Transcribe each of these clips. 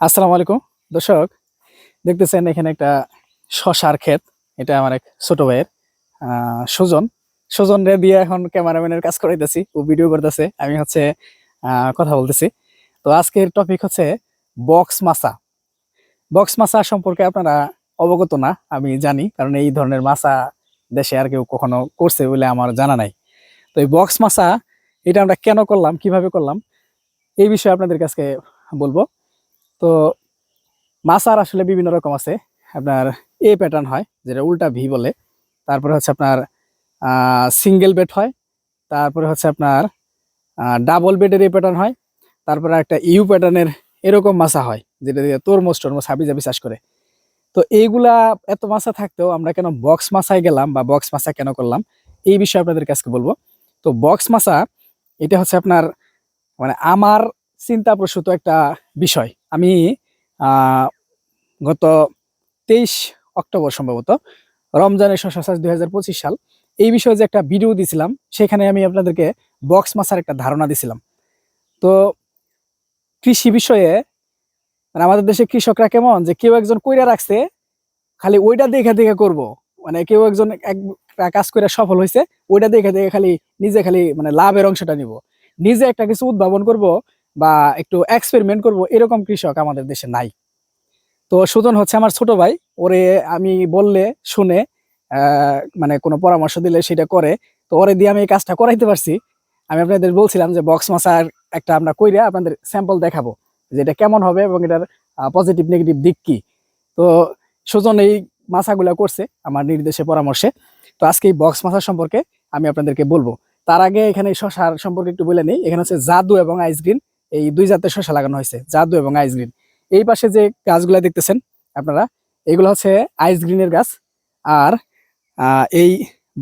আসসালামু আলাইকুম। দর্শক, দেখতেছেন এখানে একটা শশার ক্ষেত। এটা আমার এক ছোট ভাইয়ের সুজন সুজন। রে দিয়ে এখন ক্যামেরাম্যানের কাজ করাইতেছি, ও ভিডিও করতেছে, আমি হচ্ছে কথা বলতেছি। তো আজকের টপিক হচ্ছে বক্স মাছা। বক্স মাছা সম্পর্কে আপনারা অবগত না, আমি জানি, কারণ এই ধরনের মাছা দেশে আর কেউ কখনো করছে বলে আমার জানা নাই। তো এই বক্স মাছা, এটা আমরা কেন করলাম, কীভাবে করলাম, এই বিষয়ে আপনাদের কাছে বলব। তো মাছার আসলে বিভিন্ন রকম আছে। আপনার এ প্যাটার্ন হয়, যেটা উল্টা ভি বলে। তারপরে হচ্ছে আপনার সিঙ্গেল বেড হয়। তারপরে হচ্ছে আপনার ডাবল বেডের এ প্যাটার্ন হয়। তারপরে একটা ইউ প্যাটার্নের এরকম মাছা হয়, যেটা দিয়ে তরমুজ টরমুজ হাবি জাবি চাষ করে। তো এইগুলা এত মাছা থাকতেও আমরা কেন বক্স মাছায় গেলাম বা বক্স মাছা কেন করলাম, এই বিষয়ে আপনাদের কাছে বলব। তো বক্স মাছা, এটা হচ্ছে আপনার মানে আমার চিন্তাপ্রসূত একটা বিষয়। আমি গত তেইশ অক্টোবর সম্ভবত রমজানের শশাচাষ দুই হাজার পঁচিশ সাল, এই বিষয়ে যে একটা ভিডিও দিছিলাম, সেখানে আমি আপনাদেরকে বক্স মাছার একটা ধারণা দিছিলাম। তো কৃষি বিষয়ে মানে আমাদের দেশে কৃষকরা কেমন? যে কেউ একজন কইরা রাখছে, খালি ওইটা দেখে দেখে করব। মানে কেউ একজন এক কাজ করে সফল হয়েছে ওইটা দেখে দেখে খালি নিজে খালি মানে লাভের অংশটা নিব। নিজে একটা কিছু উদ্ভাবন করব বা একটু এক্সপেরিমেন্ট করব, এরকম কৃষক আমাদের দেশে নাই। তো সুজন হচ্ছে আমার ছোট ভাই, ওরে আমি বললে, শুনে মানে কোনো পরামর্শ দিলে সেটা করে। তো ওরে দিয়ে আমি এই কাজটা করাইতে পারছি। আমি আপনাদের বলছিলাম যে বক্স মাছার একটা আমরা কইরে আপনাদের স্যাম্পল দেখাবো, যে এটা কেমন হবে এবং এটার পজিটিভ নেগেটিভ দিক কি। তো সুজন এই মাছাগুলা করছে আমার নির্দেশে পরামর্শে। তো আজকে এই বক্স মাছা সম্পর্কে আমি আপনাদেরকে বলব। তার আগে এখানে শশার সম্পর্কে একটু বলে নেই। এখানে হচ্ছে জাদু এবং আইস গ্রিন এই দুই জাতের শশা লাগানো হয়েছে, জাদু এবং আইস গ্রিন এই পাশে যে গাছগুলা দেখতেছেন আপনারা, এগুলো হচ্ছে আইস গ্রিনের গাছ। আর এই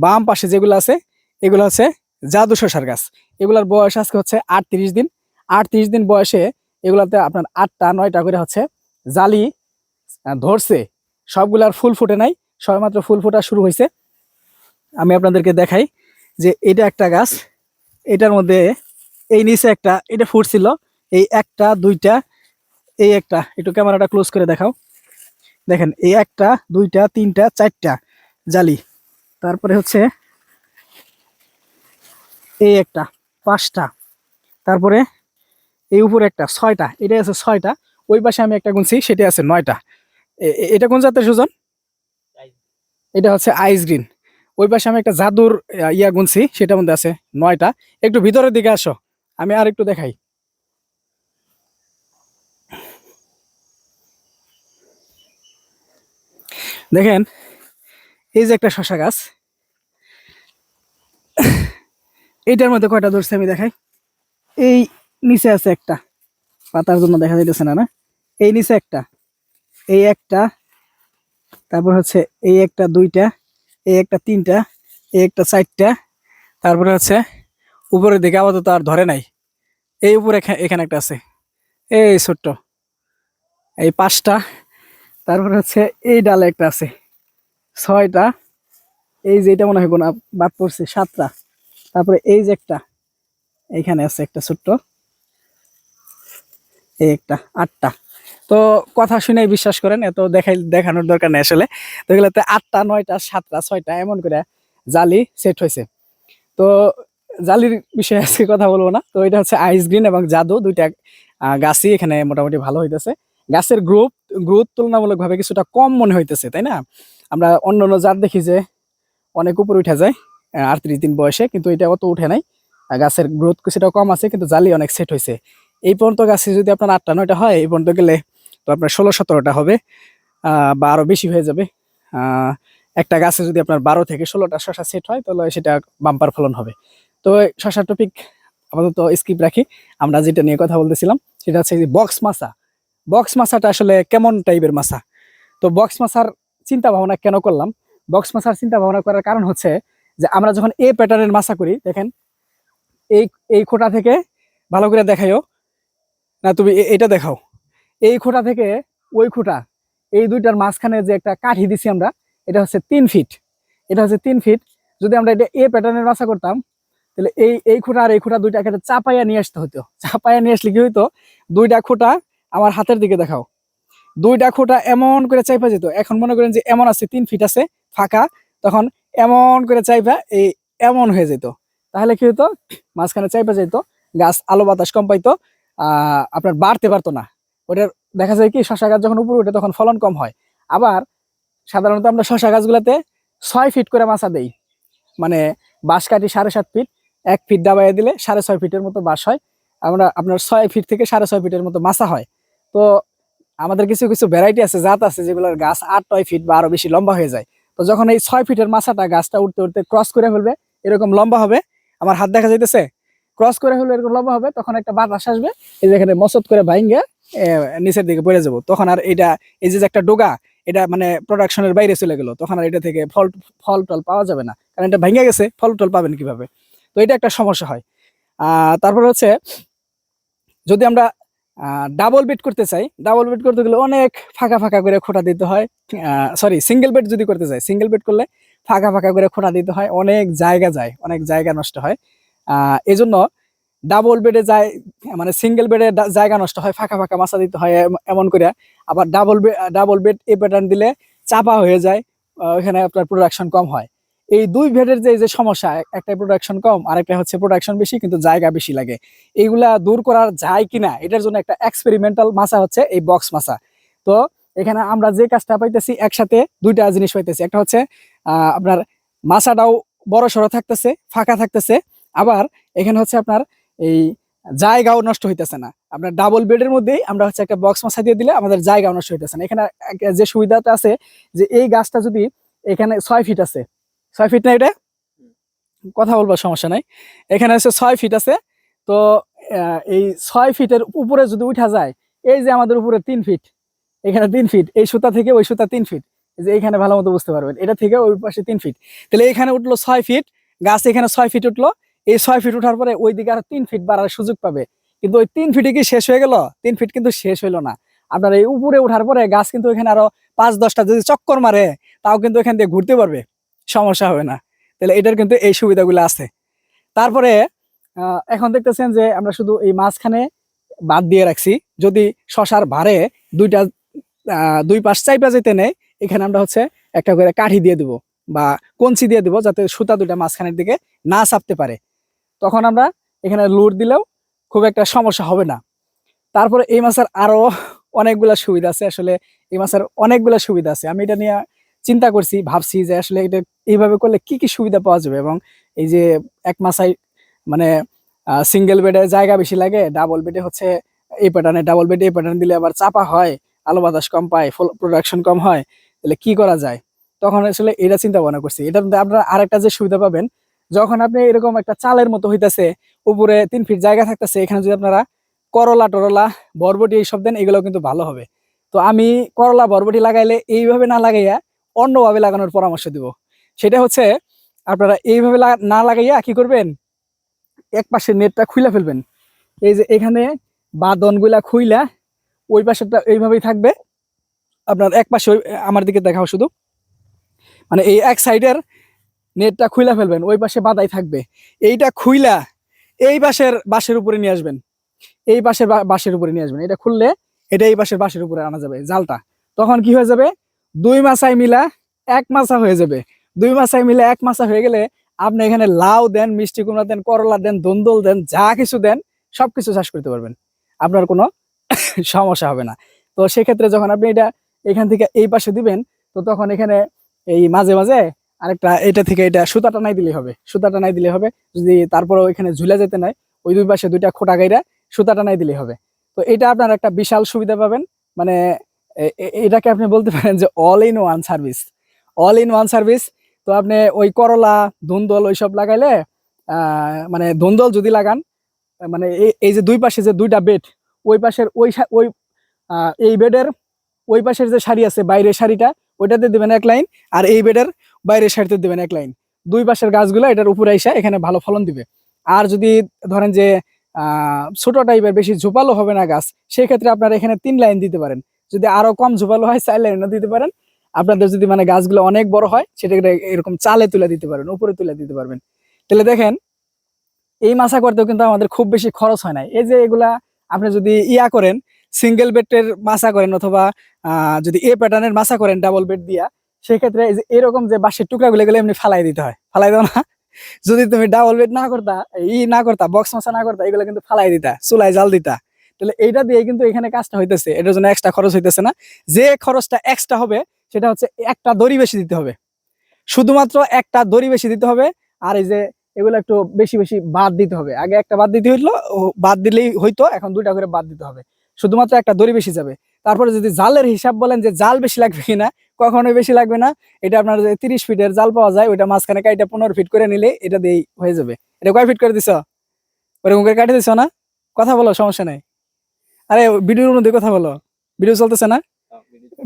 বাম পাশে যেগুলো আছে, এগুলো হচ্ছে জাদু শশার গাছ। এগুলার বয়স আজকে হচ্ছে আটত্রিশ দিন। আটত্রিশ দিন বয়সে এগুলাতে আপনার আটটা নয়টা করে হচ্ছে জালি ধরছে। সবগুলার ফুল ফুটে নাই, সবেমাত্র ফুল ফোটা শুরু হয়েছে। আমি আপনাদেরকে দেখাই যে এটা একটা গাছ, এটার মধ্যে এই নিচে একটা, এটা ফুটছিল। এই একটা, দুইটা, এই একটা, একটু ক্যামেরাটা ক্লোজ করে দেখাও। দেখেন, এই একটা, দুইটা, তিনটা, চারটা জালি। তারপরে হচ্ছে এই একটা, পাঁচটা। তারপরে এই উপরে একটা, ছয়টা এটা আছে ছয়টা। ওই পাশে আমি একটা গুনছি সেটা আছে নয়টা। এটা কোন জাতের সুজন? এটা হচ্ছে আইস গ্রিন ওই পাশে আমি একটা জাদুর ইয়া গুনছি, সেটার মধ্যে আছে নয়টা। একটু ভিতরের দিকে আসো, আমি আর একটু দেখাই। দেখেন, এই যে একটা শশা গাছ। এইটার মধ্যে কয়টা ধরছে আমি দেখাই। এই নিচে আছে একটা। পাতার জন্য দেখা যাইতেছে না না? এই নিচে একটা, এই একটা, তারপর হচ্ছে এই একটা দুইটা, এই একটা তিনটা, এই একটা চারটা, তারপরে হচ্ছে উপরের দিকে আপাতত আর ধরে নাই। এই উপরে এখানে একটা আছে। এই ছোট্ট, এই পাঁচটা তারপরে হচ্ছে এই ডালে একটা আছে। ছয়টা। এই যে এটা মনে হয় গোনা বাদ পড়ছে, সাতটা। তারপরে এই যে একটা এইখানে আছে একটা ছোট্ট। এই একটা, আটটা। তো কথা শুনে বিশ্বাস করেন, এত দেখাই, দেখানোর দরকার নেই আসলে। তো এগুলোতে আটটা, নয়টা, সাতটা, ছয়টা, এমন করে জালি সেট হয়েছে। তো জালির বিষয়ে আজকে কথা বলব না। তো এটা হচ্ছে আইস গ্রিন এবং জাদু, দুইটা গাছই এখানে মোটামুটি ভালো হইতেছে। গাছের গ্রোথ গ্রোথ তুলনামূলকভাবে কিছুটা কম মনে হইতেছে, তাই না? আমরা অন্য অন্য জাত দেখি যে অনেক উপরে উঠে যায় আটত্রিশ দিন বয়সে, কিন্তু এটা অত উঠে নাই। গাছের গ্রোথ কিছুটা কম আছে, কিন্তু জালি অনেক সেট হয়েছে এই পর্যন্ত গাছে যদি আপনার আটটা, নয়টা হয়, এই পর্যন্ত গেলে তো আপনার ষোলো, সতেরোটা হবে বা আরও বেশি হয়ে যাবে। একটা গাছে যদি আপনার বারো থেকে ষোলোটা শশা সেট হয়, তাহলে সেটা বাম্পার ফলন হবে। তো শশা টপিক আপাতত স্কিপ রাখি। আমরা যেটা নিয়ে কথা বলতেছিলাম, সেটা হচ্ছে বক্স মাছা। বক্স মাছাটা আসলে কেমন টাইপের মাছা? তো বক্স মাছার চিন্তা ভাবনা কেন করলাম? বক্স মাছার চিন্তা ভাবনা করার কারণ হচ্ছে যে, আমরা যখন এ প্যাটার্নের মাছা করি, দেখেন, এই এই খোটা থেকে ভালো করে দেখাইও। না, তুমি এটা দেখাও। এই খোটা থেকে ওই খোটা, এই দুইটার মাঝখানে যে একটা কাঠি দিছি আমরা, এটা হচ্ছে তিন ফিট এটা হচ্ছে তিন ফিট যদি আমরা এটা এ প্যাটার্নের মাছা করতাম, তাহলে এই এই খোটা আর এই খোটা দুইটা একটা চাপাইয়া নিয়ে আসতে হতো চাপাইয়া নিয়ে আসলে কি হইতো? দুইটা খোটা আমার হাতের দিকে দেখাও। দুইটা খোটা এমন করে চাইপা যেত, এখন মনে করেন যে এমন আছে, তিন ফিট আছে, ফাঁকা, তখন এমন করে চাইপা এই এমন হয়ে যেত। তাহলে কি হতো মাঝখানে চাইপা যেত, গাছ আলো বাতাস কম পাইতো আপনার বাড়তে পারতো না। ওটার দেখা যায় কি, শশা গাছ যখন উপরে উঠে তখন ফলন কম হয়। আবার সাধারণত আমরা শশা গাছগুলোতে ছয় ফিট করে মাছা দেই। মানে বাঁশ কাটি সাড়ে সাত ফিট, এক ফিট দাবাইয়া দিলে সাড়ে ছয় ফিটের মতো বাঁশ হয়। আমরা, আপনার ছয় ফিট থেকে সাড়ে ছয় ফিটের মতো মাছা হয়। তো আমাদের কিছু কিছু ভ্যারাইটি আছে, জাত আছে, যেগুলোর গাছ আট, নয় ফিট বা আরও বেশি লম্বা হয়ে যায়। তো যখন এই ছয় ফিটের মাছাটা গাছটা উঠতে উঠতে ক্রস করে ফেলবে, এরকম লম্বা হবে। আমার হাত দেখা যাইতেছে ক্রস করে ফেলবে, এরকম লম্বা হবে, তখন একটা বাতাস আসবে, এই যে এখানে মসত করে ভাইঙ্গে নিচের দিকে পড়ে যাব। তখন আর এটা, এই যে একটা ডোগা, এটা মানে প্রোডাকশনের বাইরে চলে গেল। তখন আর এটা থেকে ফল ফল টল পাওয়া যাবে না। কারণ এটা ভেঙে গেছে, ফল টল পাবেন কীভাবে? তো এটা একটা সমস্যা হয়। তারপর হচ্ছে, যদি আমরা ডাবল বেড করতে চাই। ডাবল বেড করতে গেলে অনেক ফাঁকা ফাঁকা করে খোটা দিতে হয়। সরি সিঙ্গেল বেড যদি করতে চাই সিঙ্গেল বেড করলে ফাঁকা ফাঁকা করে খোটা দিতে হয়, অনেক জায়গা যায়, অনেক জায়গা নষ্ট হয়। এই জন্য ডাবল বেডে যায় মানে সিঙ্গেল বেডে জায়গা নষ্ট হয়, ফাঁকা ফাঁকা মাছা দিতে হয়, এম- এমন করে। আবার ডাবল বেড ডাবল বেড এ প্যাটার্ন দিলে চাপা হয়ে যায় ওখানে আপনার প্রোডাকশন কম হয়। এই দুই বেডের যে যে সমস্যা একটা প্রোডাকশন কম আর একটা হচ্ছে প্রোডাকশন বেশি, কিন্তু জায়গা বেশি লাগে। এইগুলা দূর করার যায় কিনা, এটার জন্য একটা এক্সপেরিমেন্টাল মাছা হচ্ছে এই বক্স মাছা। তো এখানে আমরা যে কাজটা পাইতেছি, একসাথে দুইটা জিনিস পাইতেছি। একটা হচ্ছে আপনার মাছাটাও বড় সড়ো থাকতেছে, ফাঁকা থাকতেছে, আবার এখানে হচ্ছে আপনার এই জায়গাও নষ্ট হইতেছে না। আপনার ডাবল বেডের মধ্যেই আমরা হচ্ছে একটা বক্স মাছা দিয়ে দিলে আমাদের জায়গাও নষ্ট হইতেছে না। এখানে যে সুবিধাটা আছে, যে এই গাছটা যদি এখানে ছয় ফিট আছে ছয় ফিট না এটা কথা বলবার সমস্যা নাই। এখানে হচ্ছে ছয় ফিট আছে। তো এই ছয় ফিটের উপরে যদি উঠা যায় এই যে আমাদের উপরে তিন ফিট এখানে তিন ফিট এই সুতা থেকে ওই সুতা তিন ফিট যে এখানে ভালো মতো বুঝতে পারবেন। এটা থেকে ওই পাশে তিন ফিট তাহলে এখানে উঠল ছয় ফিট গাছ এখানে ছয় ফিট উঠল। এই ছয় ফিট উঠার পরে ওই দিকে আরও তিন ফিট বাড়ার সুযোগ পাবে। কিন্তু ওই তিন ফিটে কি শেষ হয়ে গেল? তিন ফিট কিন্তু শেষ হইল না। আপনার এই উপরে উঠার পরে গাছ কিন্তু এখানে আরও পাঁচ দশটা যদি চক্কর মারে তাও কিন্তু এখান দিয়ে ঘুরতে পারবে। সমস্যা হবে না। তাহলে এটার কিন্তু এই সুবিধাগুলো আছে। তারপরে এখন দেখতেছেন যে আমরা শুধু এই মাঝখানে বাদ দিয়ে রাখছি। যদি শশার ভারে দুইটা দুই পাশ চাইপা যেতে নেই এখানে আমরা হচ্ছে একটা করে কাঠি দিয়ে দিব বা কঞ্চি দিয়ে দিব যাতে সুতা দুইটা মাঝখানের দিকে না চাপতে পারে। তখন আমরা এখানে লুট দিলেও খুব একটা সমস্যা হবে না। তারপরে এই মাছের আরও অনেকগুলা সুবিধা আছে। আসলে এই মাছের অনেকগুলা সুবিধা আছে। আমি এটা নিয়ে চিন্তা করছি, ভাবছি যে আসলে এটা এইভাবে করলে কি কি সুবিধা পাওয়া যাবে এবং এই যে এক মাসাই মানে সিঙ্গেল বেডে জায়গা বেশি লাগে ডাবল বেডে হচ্ছে এই প্যাটার্নে ডাবল বেডে এই প্যাটার্ন দিলে আবার চাপা হয়, আলো বাতাস কম পায় প্রোডাকশন কম হয়, তাহলে কি করা যায়? তখন আসলে এটা চিন্তা ভাবনা করছি। মধ্যে আপনারা আরেকটা যে সুবিধা পাবেন, যখন আপনি এরকম একটা চালের মতো হইতাছে, উপরে তিন ফিট জায়গা থাকতেছে, এখানে যদি আপনারা করলা টরলা, বরবটি এইসব দেন এগুলো কিন্তু ভালো হবে। তো আমি করলা, বরবটি লাগাইলে এইভাবে না লাগাইয়া অন্যভাবে লাগানোর পরামর্শ দিব। সেটা হচ্ছে, আপনারা এইভাবে না লাগাইয়া কি করবেন? এক পাশে নেটটা খুইলা ফেলবেন। এই যে এখানে বাদনগুলা খুইলা, ওই পাশেরটা এইভাবেই থাকবে। আপনার এক পাশে আমার দিকে দেখাও শুধু। মানে এই এক সাইডের নেটটা খুইলা ফেলবেন, ওই পাশে বাদাই থাকবে। এইটা খুইলা এই পাশের বাঁশের উপরে নিয়ে আসবেন। এই পাশের বাঁশের উপরে নিয়ে আসবেন। এটা খুললে এটা এই পাশের বাঁশের উপরে আনা যাবে, জালটা। তখন কি হয়ে যাবে? দুই মাসায় মিলা এক মাসা হয়ে যাবে। দুই মাসায় মিলা এক মাসা হয়ে গেলে আপনি এখানে লাউ দেন, মিষ্টি কুমড়া দেন, করলা দেন, দন্দল দেন, যা কিছু দেন, সবকিছু চাষ করতে পারবেন। আপনার কোনো সমস্যা হবে না। তো সেক্ষেত্রে যখন আপনি এটা এখান থেকে এই পাশে দিবেন, তো তখন এখানে এই মাঝে মাঝে আরেকটা এটা থেকে এটা সুতাটা নাই দিলে হবে। সুতাটা নাই দিলে হবে। যদি তারপরে এখানে ঝুলে যেতে নাই, ওই দুই পাশে দুইটা খোটা গাইরা সুতাটা নাই দিলে হবে। তো এটা আপনার একটা বিশাল সুবিধা পাবেন। মানে এটাকে আপনি বলতে পারেন যে all in one service all in one service তো আপনি ওই করলা ধুন্দল ওইসব লাগাইলে মানে ধুন্দল যদি লাগান মানে এই- যে দুই পাশে যে দুইটা বেড ওই পাশের ওই ওই এই বেডের ওই পাশের যে শাড়ি আছে বাইরের শাড়িটা, ওইটাতে দেবেন এক লাইন আর এই বেডের বাইরের শাড়িতে দেবেন এক লাইন দুই পাশের গাছগুলো এটার উপরে এসে এখানে ভালো ফলন দিবে। আর যদি ধরেন যে ছোট টাইপের বেশি ঝোপালো হবে না গাছ সেই ক্ষেত্রে আপনারা এখানে তিন লাইন দিতে পারেন। যদি আরও কম ঝোপালো হয় চার লাইনও দিতে পারেন। আপনাদের যদি মানে গাছগুলো অনেক বড় হয়, সেটাকে এরকম চালে তুলে দিতে পারেন, উপরে তুলে দিতে পারবেন। তাহলে দেখেন, এই মাছা করতেও কিন্তু আমাদের খুব বেশি খরচ হয় না এই যে এগুলা আপনি যদি ইয়া করেন সিঙ্গেল বেডের মাছা করেন অথবা যদি এ প্যাটার্নের মাছা করেন ডাবল বেড দিয়া, সেক্ষেত্রে এই যে এরকম যে বাঁশের টুকরাগুলো গেলে এমনি ফালাই দিতে হয়। ফালাই দাও না। যদি তুমি ডাবল বেড না করতা, ই না করতা বক্স মাছা না করতা, এগুলো কিন্তু ফালাই দিতা চুলাই জাল দিতা। তাহলে এইটা দিয়ে কিন্তু এখানে কাজটা হইতেছে। এটার জন্য এক্সট্রা খরচ হইতেছে না। যে খরচটা এক্সট্রা হবে, সেটা হচ্ছে একটা দড়ি বেশি দিতে হবে। শুধুমাত্র একটা দড়ি বেশি দিতে হবে, আর এই যে এগুলো একটু বেশি বেশি বাদ দিতে হবে। আগে একটা বাদ দিতে হইল বাদ দিলেই হইতো, এখন দুইটা করে বাদ দিতে হবে। শুধুমাত্র একটা দড়ি বেশি যাবে। তারপরে যদি জালের হিসাব বলেন যে জাল বেশি লাগবে কিনা, কখনোই বেশি লাগবে না। এটা আপনার যে তিরিশ ফিটের জাল পাওয়া যায়, ওইটা মাঝখানে কাইটা পনেরো ফিট করে নিলে এটা দিয়েই হয়ে যাবে। এটা কয় ফিট করে দিছ? ওরকম করে কাটে দিছ না? কথা বলো, সমস্যা নেই। আরে ভিডিওর মধ্যে কথা বলো। ভিডিও চলতেছে না?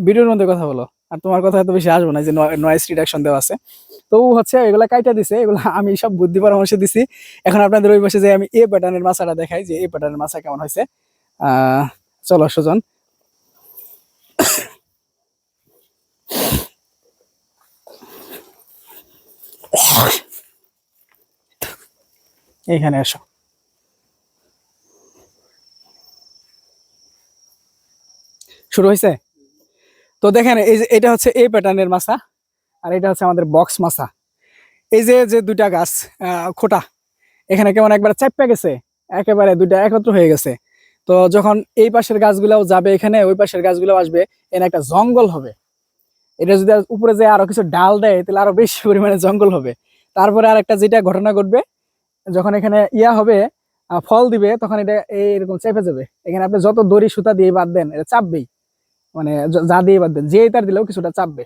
ভিডিওর মধ্যে কথা বলো। আর তোমার কথা এত বেশি আসব না যে নয়েস রিডাকশন দেওয়া আছে। তো হচ্ছে এগুলা কাইটা দিছে এগুলো আমি সব বুদ্ধি পরামর্শ দিছি। এখন আপনাদের ওই পাশে যে আমি এ প্যাটার্নের মাছাটা দেখাই যে এই প্যাটার্নের মাছা কেমন হয়েছে। আহ চলো সুজন। এইখানে এসো শুরু হয়েছে? তো দেখেন, এই যে এটা হচ্ছে এই প্যাটার্নের মাছা আর এটা হচ্ছে আমাদের বক্স মাছা। এই যে যে দুইটা গাছ খোটা, এখানে কেমন একবার চাপে গেছে, একেবারে দুইটা একত্র হয়ে গেছে। তো যখন এই পাশের গাছগুলাও যাবে এখানে, ওই পাশের গাছগুলাও আসবে এখানে একটা জঙ্গল হবে। এটা যদি উপরে যে আরও কিছু ডাল দেয়, তাহলে আরও বেশি পরিমাণে জঙ্গল হবে। তারপরে আর একটা যেটা ঘটনা ঘটবে, যখন এখানে ইয়া হবে ফল দিবে, তখন এটা এইরকম চেপে যাবে। এখানে আপনি যত দড়ি সুতা দিয়ে বাদ দেন, এটা চাপবেই। মানে য- দিয়ে বাদ দেন, যে তার দিলেও কিছুটা চাপবে।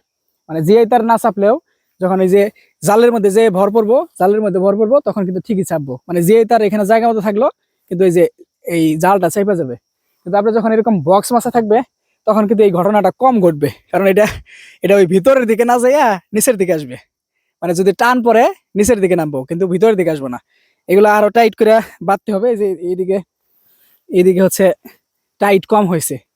মানে যে তার না চাপলেও যখন এই যে জালের মধ্যে যে ভর পড়ব, জালের মধ্যে ভর পড়ব, তখন কিন্তু ঠিকই চাপবো। মানে যে তার এখানে জায়গা মতো থাকল, কিন্তু এই যে এই জালটা চেপে যাবে। কিন্তু আপনি যখন এরকম বক্স মাছা থাকবে, তখন কিন্তু এই ঘটনাটা কম ঘটবে। কারণ এটা এটা ওই ভিতরের দিকে না যাইয়া নিচের দিকে আসবে। মানে যদি টান পরে নিচের দিকে নামবো, কিন্তু ভিতরের দিকে আসব না। এগুলো আরও টাইট করে বাঁধতে হবে। যে এইদিকে এইদিকে হচ্ছে টাইট কম হয়েছে।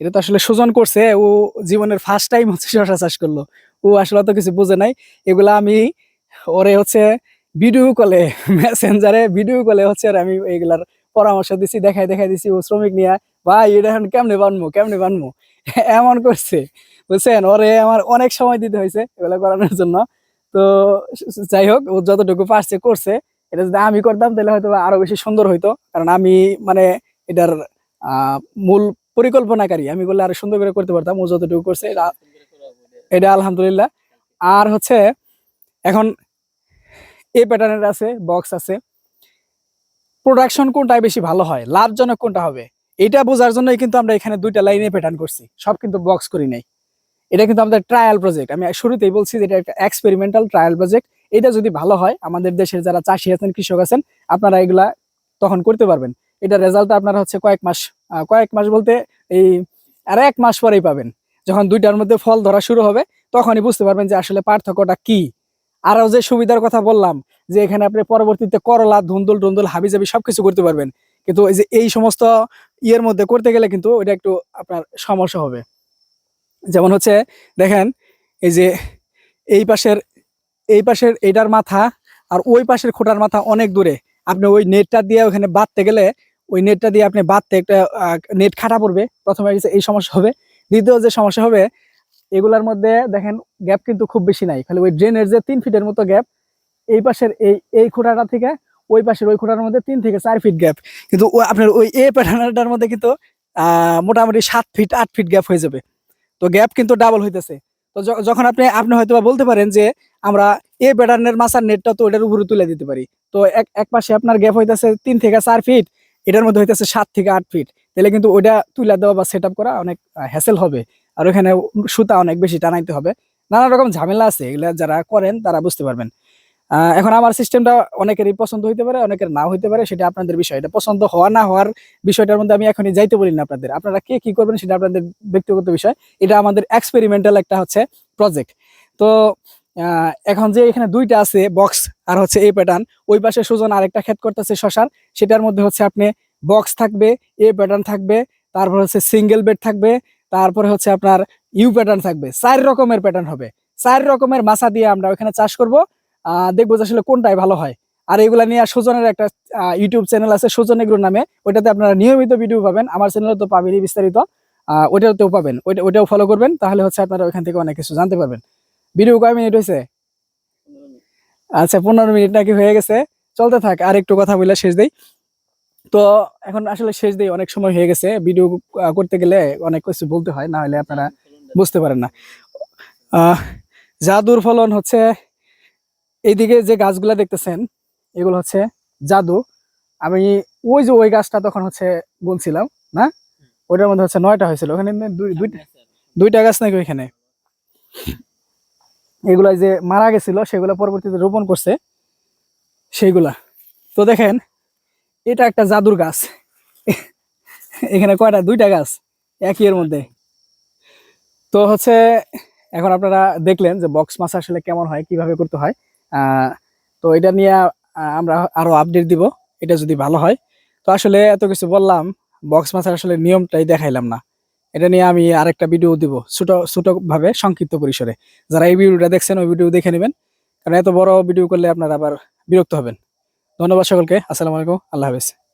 এটা তো আসলে সুজন করছে, ও জীবনের ফার্স্ট টাইম হচ্ছে শশা চাষ করল। ও আসলে অত কিছু বুঝে নাই। এগুলা আমি, ওরে হচ্ছে ভিডিও কলে মেসেঞ্জারে ভিডিও কলে হচ্ছে আর আমি এগুলার পরামর্শ দিছি, দেখাই দেখাই দিছি, ও শ্রমিক নিয়ে, ভাই, এটা এখন কেমনে বানবো কেমনে বানবো এমন করছে, বুঝছেন? ওরে আমার অনেক সময় দিতে হয়েছে এগুলা করানোর জন্য। তো যাই হোক, ও যতটুকু পারছে করছে। এটা যদি আমি করতাম তাহলে হয়তো আরও বেশি সুন্দর হইতো। কারণ আমি মানে এটার মূল পরিকল্পনাকারী। আমি বললে আরও সুন্দর করে করতে পারতাম, ও যতটুকু করছে এটা আলহামদুলিল্লাহ। আর হচ্ছে, এখন এই প্যাটার্নের আছে বক্স আছে। প্রোডাকশন কোনটায় বেশি ভালো হয়, লাভজনক কোনটা হবে? এটা বোঝার জন্যই কিন্তু আমরা এখানে দুইটা লাইনে প্যাটার্ন করছি, সব কিন্তু বক্স করি নাই। এটা কিন্তু আমাদের ট্রায়াল প্রজেক্ট আমি শুরুতেই বলছি যে এটা একটা এক্সপেরিমেন্টাল ট্রায়াল প্রজেক্ট এটা যদি ভালো হয়, আমাদের দেশের যারা চাষি আছেন, কৃষক আছেন, আপনারা এগুলা তখন করতে পারবেন। এটা রেজাল্ট আপনারা হচ্ছে কয়েক মাস কয়েক মাস বলতে এই আর এক মাস পরেই পাবেন। যখন দুইটার মধ্যে ফল ধরা শুরু হবে, তখনই বুঝতে পারবেন যে আসলে পার্থক্যটা কি। আরও যে সুবিধার কথা বললাম, যে এখানে আপনি পরবর্তীতে করলা, ধুন্দুল, টুন্দুল, হাবিজাবি সবকিছু করতে পারবেন। কিন্তু এই যে এই সমস্ত ইয়ের মধ্যে করতে গেলে কিন্তু ওইটা একটু আপনার সমস্যা হবে। যেমন হচ্ছে, দেখেন, এই যে এই পাশের এই পাশের এটার মাথা আর ওই পাশের খোটার মাথা অনেক দূরে। আপনি ওই নেটটা দিয়ে ওখানে বাঁধতে গেলে ওই নেটটা দিয়ে আপনি বাঁধতে একটা নেট খাটা পড়বে। প্রথমে এই সমস্যা হবে। দ্বিতীয় যে সমস্যা হবে, এগুলার মধ্যে দেখেন গ্যাপ কিন্তু খুব বেশি নাই। খালি ওই ড্রেনের যে তিন ফিটের মতো গ্যাপ এই পাশের এই এই খোঁটাটা থেকে ওই পাশের ওই খোঁটার মধ্যে তিন থেকে চার ফিট গ্যাপ কিন্তু আপনার ওই এ প্যাটার্নটার মধ্যে কিন্তু মোটামুটি সাত ফিট আট ফিট গ্যাপ হয়ে যাবে। তো গ্যাপ কিন্তু ডাবল হইতেছে। তো যখন আপনি আপনি হয়তো বলতে পারেন যে, আমরা এ প্যাটার্নের মাছার নেটটা তো এটার উপরে তুলে দিতে পারি। তো এক এক পাশে আপনার গ্যাপ হইতেছে তিন থেকে চার ফিট এটার মধ্যে হইতেছে সাত থেকে আট ফিট তাহলে কিন্তু ওইটা তুলে দেওয়া বা সেট করা অনেক হ্যাসেল হবে। আর ওখানে সুতা অনেক বেশি টানাইতে হবে। নানা রকম ঝামেলা আছে, এগুলা যারা করেন তারা বুঝতে পারবেন। এখন আমার সিস্টেমটা অনেকেরই পছন্দ হইতে পারে, অনেকের না হইতে পারে, সেটা আপনাদের বিষয়। এটা পছন্দ হওয়া না হওয়ার বিষয়টার মধ্যে আমি এখনই যাইতে বলি না আপনাদের। আপনারা কে কি করবেন সেটা আপনাদের ব্যক্তিগত বিষয়। এটা আমাদের এক্সপেরিমেন্টাল একটা হচ্ছে প্রজেক্ট তো এখন যে এখানে দুইটা আছে বক্স আর হচ্ছে এই প্যাটার্ন ওই পাশে সুজন আরেকটা ক্ষেত করতেছে শশার সেটার মধ্যে হচ্ছে আপনি বক্স থাকবে এ প্যাটার্ন থাকবে, তারপর হচ্ছে সিঙ্গেল বেড থাকবে, তারপরে হচ্ছে আপনার ইউ প্যাটার্ন থাকবে। চার রকমের প্যাটার্ন হবে। চার রকমের মাছা দিয়ে আমরা ওখানে চাষ করব। দেখব যে আসলে কোনটাই ভালো হয়। আর এগুলা নিয়ে সুজনের একটা ইউটিউব চ্যানেল আছে, সুজন এগুলোর নামে। ওইটাতে আপনারা নিয়মিত ভিডিও পাবেন। আমার চ্যানেলে তো পাবেনই বিস্তারিত। ওইটাতেও পাবেন। ওইটা, ওইটাও ফলো করবেন। তাহলে হচ্ছে আপনারা ওইখান থেকে অনেক কিছু জানতে পারবেন। ভিডিও কয় মিনিট হয়েছে আচ্ছা পনেরো মিনিট নাকি হয়ে গেছে। চলতে থাক, আর একটু কথা বলে শেষ দেই। তো এখন আসলে শেষ দেই, অনেক সময় হয়ে গেছে। ভিডিও করতে গেলে অনেক কিছু বলতে হয়, না হলে আপনারা বুঝতে পারেন না। জাদুর ফলন হচ্ছে, এইদিকে যে গাছগুলা দেখতেছেন, এগুলো হচ্ছে জাদু। আমি ওই যে ওই গাছটা তখন হচ্ছে গুনছিলাম না? ওটার মধ্যে হচ্ছে নয়টা হয়েছিল। ওখানে দুইটা দুইটা গাছ নাকি ওইখানে? এগুলা যে মারা গেছিল, সেগুলো পরবর্তীতে রোপণ করছে, সেইগুলা। তো দেখেন, এটা একটা জাদুর গাছ। এখানে কয়টা? দুইটা গাছ, একই এর মধ্যে। তো হচ্ছে, এখন আপনারা দেখলেন যে বক্স মাছ আসলে কেমন হয়, কীভাবে করতে হয়। তো এটা নিয়ে আমরা আরও আপডেট দিব, এটা যদি ভালো হয়। তো আসলে এত কিছু বললাম বক্স মাছের আসলে নিয়মটাই দেখাইলাম না। এটা নিয়ে আমি আরেকটা ভিডিও দিব ছোট ছোট ভাবে সংক্ষিপ্ত পরিসরে। যারা এই ভিডিওটা দেখছেন, ওই ভিডিও দেখে নেবেন। কারণ এত বড় ভিডিও করলে আপনারা আবার বিরক্ত হবেন। ধন্যবাদ সকলকে। আসসালামু আলাইকুম। আল্লাহ হাফেজ।